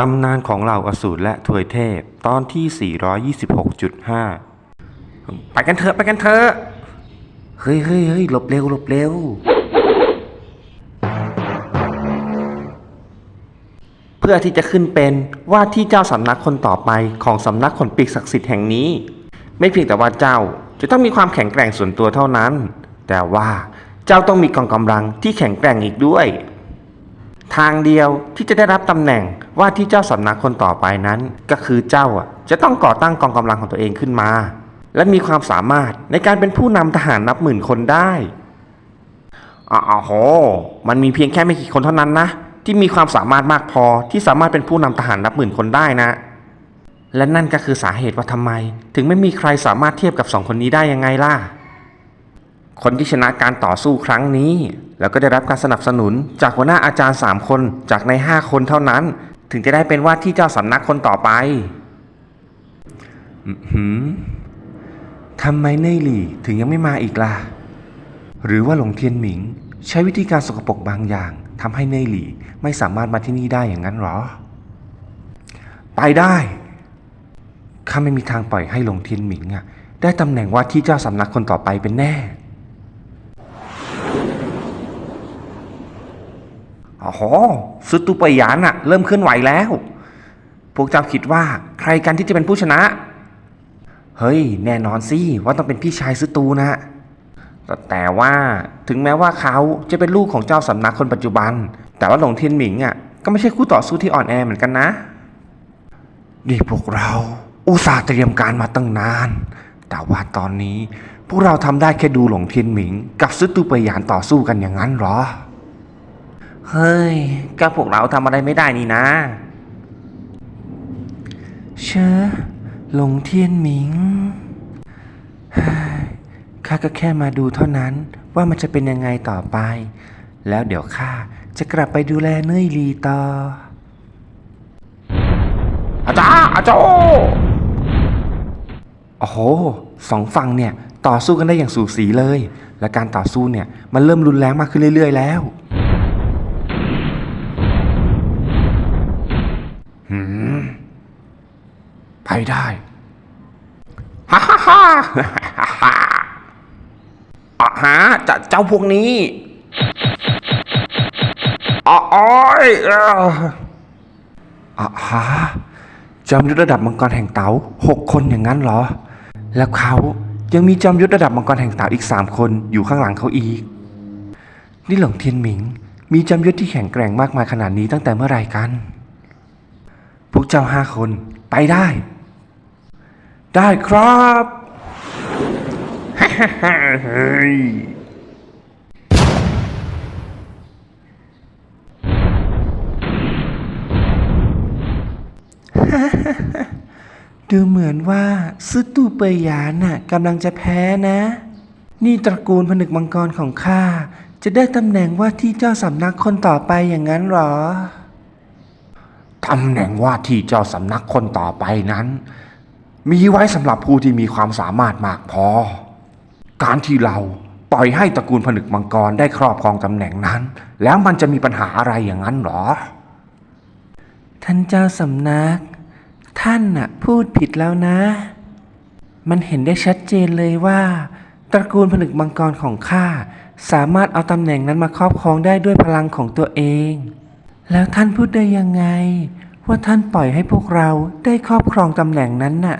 ตำนานของเหล่าอสูรและทวยเทพตอนที่ 426.5 ไปกันเถอะไปกันเถอะเฮ้ยเฮ้ยเฮ้ยหลบเร็วหลบเร็ว เพื่อที่จะขึ้นเป็นว่าที่เจ้าสำนักคนต่อไปของสำนักขนปีกศักดิ์สิทธิ์แห่งนี้ ไม่เพียงแต่ว่าเจ้าจะต้องมีความแข็งแกร่งส่วนตัวเท่านั้น แต่ว่าเจ้าต้องมีกองกำลังที่แข็งแกร่งอีกด้วย ทางเดียวที่จะได้รับตำแหน่ง ว่าที่เจ้าสำนักคนต่อไปนั้น ก็คือเจ้าจะต้องก่อตั้งกองกำลังของตัวเองขึ้นมา และมีความสามารถในการเป็นผู้นำทหารนับหมื่นคนได้อ๋อโห มันมีเพียงแค่ไม่กี่คนเท่านั้นนะ ที่มีความสามารถมากพอที่สามารถเป็นผู้นำทหารนับหมื่นคนได้นะ และนั่นก็คือสาเหตุว่าทำไม ถึงไม่มีใครสามารถเทียบกับสองคนนี้ได้ยังไงล่ะคนที่ชนะการต่อสู้ครั้งนี้ แล้วก็ได้รับการสนับสนุนจากหัวหน้าอาจารย์ 3 คนจากใน 5 คนเท่านั้น ถึงจะได้เป็นว่าที่เจ้าสำนักคนต่อไปหือทำไมเน่ยหลี่ถึงยังไม่มาอีกล่ะ หรือว่าหลงเทียนหมิง ใช้วิธีการสกปรกบางอย่างทำให้เน่ยหลี่ไม่สามารถมาที่นี่ได้อย่างนั้นหรอ ไปได้ข้าไม่มีทางปล่อยให้หลงเทียนหมิงอะได้ตำแหน่งว่าที่เจ้าสำนักคนต่อไปเป็นแน่ โอ้โหสุดตุปยานอะเริ่มเคลื่อนไหวแล้ว พวกเจ้าคิดว่าใครกันที่จะเป็นผู้ชนะ เฮ้ย แน่นอนสิว่าต้องเป็นพี่ชายซุตูนะ แต่ว่าถึงแม้ว่าเขาจะเป็นลูกของเจ้าสำนักคนปัจจุบัน แต่ว่าหลงเทียนหมิงอะก็ไม่ใช่คู่ต่อสู้ที่อ่อนแอเหมือนกันนะนี่พวกเราอุตส่าห์เตรียมการมาตั้งนาน แต่ว่าตอนนี้พวกเราทำได้แค่ดูหลงเทียนหมิง กับซุตูปยานต่อสู้กันอย่างนั้นหรอ เฮ้ยก็พวกเราทำอะไรไม่ได้นี่นะ เชอหลงเทียนหมิงข้าก็แค่มาดูเท่านั้นว่ามันจะเป็นยังไงต่อไป แล้วเดี๋ยวข้าจะกลับไปดูแลเนยลีต่อ อาจารย์อาจารย์โอ้โหสองฝั่งเนี่ยต่อสู้กันได้อย่างสูสีเลย และการต่อสู้เนี่ยมันเริ่มรุนแรงมากขึ้นเรื่อย ๆ แล้ว ไปได้ฮ่าฮ่าฮ่าฮ่าฮ่าอะฮะจะเจ้าพวกนี้อ๋ออ้อยเอ้ออะฮะจอมยุทธระดับมังกรแห่งเต๋าหกคนอย่างนั้นเหรอ แล้วเขายังมีจอมยุทธระดับมังกรแห่งเต๋าอีกสามคนอยู่ข้างหลังเขาอีก นี่หลงเทียนหมิง มีจอมยุทธที่แข็งแกร่งมากมายขนาดนี้ตั้งแต่เมื่อไหร่กัน พวกเจ้าห้าคนไปได้ ได้ครับเฮ้ยดูเหมือนว่าซึตูเปยยานน่ะกำลังจะแพ้นะ นี่ตระกูลผนึกมังกรของข้า จะได้ตำแหน่งว่าที่เจ้าสำนักคนต่อไปอย่างนั้นเหรอ ตำแหน่งว่าที่เจ้าสำนักคนต่อไปนั้น มีไว้สำหรับผู้ที่มีความสามารถมากพอ การที่เราปล่อยให้ตระกูลผนึกมังกรได้ครอบครองตำแหน่งนั้น แล้วมันจะมีปัญหาอะไรอย่างนั้นหรอ ท่านเจ้าสำนัก ท่านน่ะพูดผิดแล้วนะ มันเห็นได้ชัดเจนเลยว่า ตระกูลผนึกมังกรของข้าสามารถเอาตำแหน่งนั้นมาครอบครองได้ด้วยพลังของตัวเอง แล้วท่านพูดได้ยังไง ว่าท่านปล่อยให้พวกเราได้ครอบครองตำแหน่งนั้นน่ะ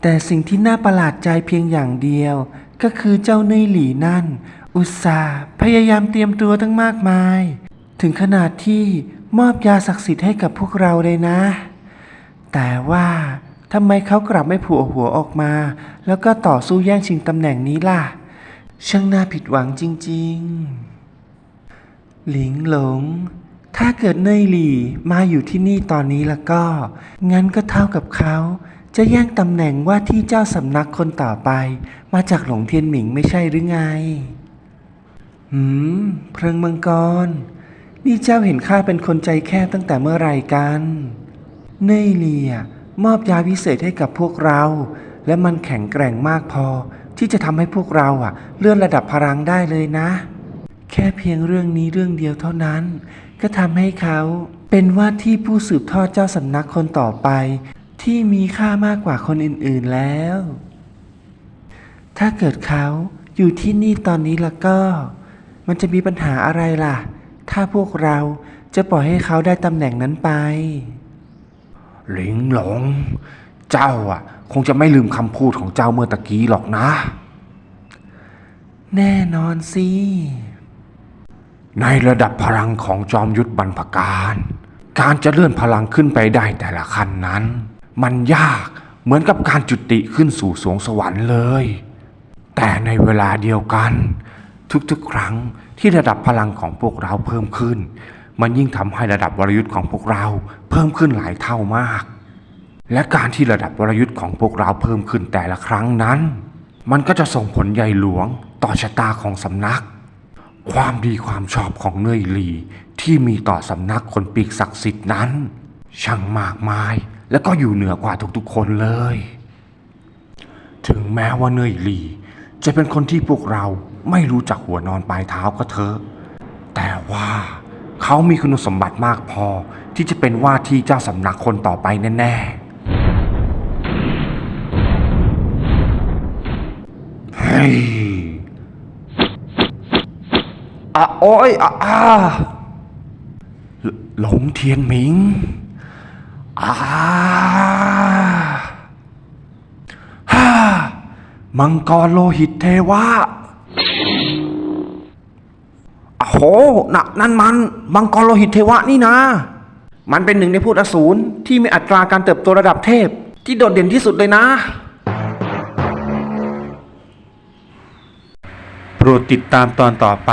แต่สิ่งที่น่าประหลาดใจเพียงอย่างเดียว ก็คือเจ้าเนยหลี่นั่น อุตส่าห์พยายามเตรียมตัวตั้งมากมาย ถึงขนาดที่มอบยาศักดิ์สิทธิ์ให้กับพวกเราเลยนะ แต่ว่าทำไมเขากลับไม่ผัวหัวออกมา แล้วก็ต่อสู้แย่งชิงตำแหน่งนี้ล่ะ ช่างน่าผิดหวังจริง ๆ หลิงหลง ถ้าเกิดเนยหลี่มาอยู่ที่นี่ตอนนี้แล้วก็ งั้นก็เท่ากับเขา จะแย่งตำแหน่งว่าที่เจ้าสำนักคนต่อไป มาจากหลงเทียนหมิงไม่ใช่หรือไง หืม เพลิงมังกร นี่เจ้าเห็นข้าเป็นคนใจแคบตั้งแต่เมื่อไหร่กัน เนยเลียมอบยาพิเศษให้กับพวกเรา และมันแข็งแกร่งมากพอ ที่จะทำให้พวกเราอะเลื่อนระดับพลังได้เลยนะ แค่เพียงเรื่องนี้เรื่องเดียวเท่านั้น ก็ทำให้เขาเป็นว่าที่ผู้สืบทอดเจ้าสำนักคนต่อไป ที่มีค่ามากกว่าคนอื่นๆแล้ว ถ้าเกิดเขาอยู่ที่นี่ตอนนี้แล้วก็ มันจะมีปัญหาอะไรล่ะ ถ้าพวกเราจะปล่อยให้เขาได้ตำแหน่งนั้นไป หลิงหลง เจ้าอะ คงจะไม่ลืมคำพูดของเจ้าเมื่อตะกี้หรอกนะ แน่นอนสิ ในระดับพลังของจอมยุทธบรรพการ การจะเลื่อนพลังขึ้นไปได้แต่ละขั้นนั้น มันยากเหมือนกับการจุติขึ้นสู่สวงสวรรค์เลย แต่ในเวลาเดียวกัน ทุกๆ ครั้งที่ระดับพลังของพวกเราเพิ่มขึ้น มันยิ่งทำให้ระดับวรยุทธ์ของพวกเราเพิ่มขึ้นหลายเท่ามาก และการที่ระดับวรยุทธ์ของพวกเราเพิ่มขึ้นแต่ละครั้งนั้น มันก็จะส่งผลใหญ่หลวงต่อชะตาของสำนัก ความดีความชอบของเนยหลีที่มีต่อสำนักคนปีกศักดิ์สิทธิ์นั้น ช่างมากมายและก็อยู่เหนือกว่าทุกๆคนเลย ถึงแม้ว่าเนยหลี จะเป็นคนที่พวกเราไม่รู้จักหัวนอนปลายเท้าก็เถอะแต่ว่าเขามีคุณสมบัติมากพอที่จะเป็นว่าที่เจ้าสำนักคนต่อไปแน่ๆเฮ้ย อะโอ้ยอะอาหลงเทียนหมิงอาฮ่ามังกรโลหิตเทวะโอ้โหนะนั่นมัน มังกรโลหิตเทวะนี่นะ มันเป็นหนึ่งในพูดอสูรที่มีอัตราการเติบโตระดับเทพ ที่โดดเด่นที่สุดเลยนะโปรดติดตามตอนต่อไป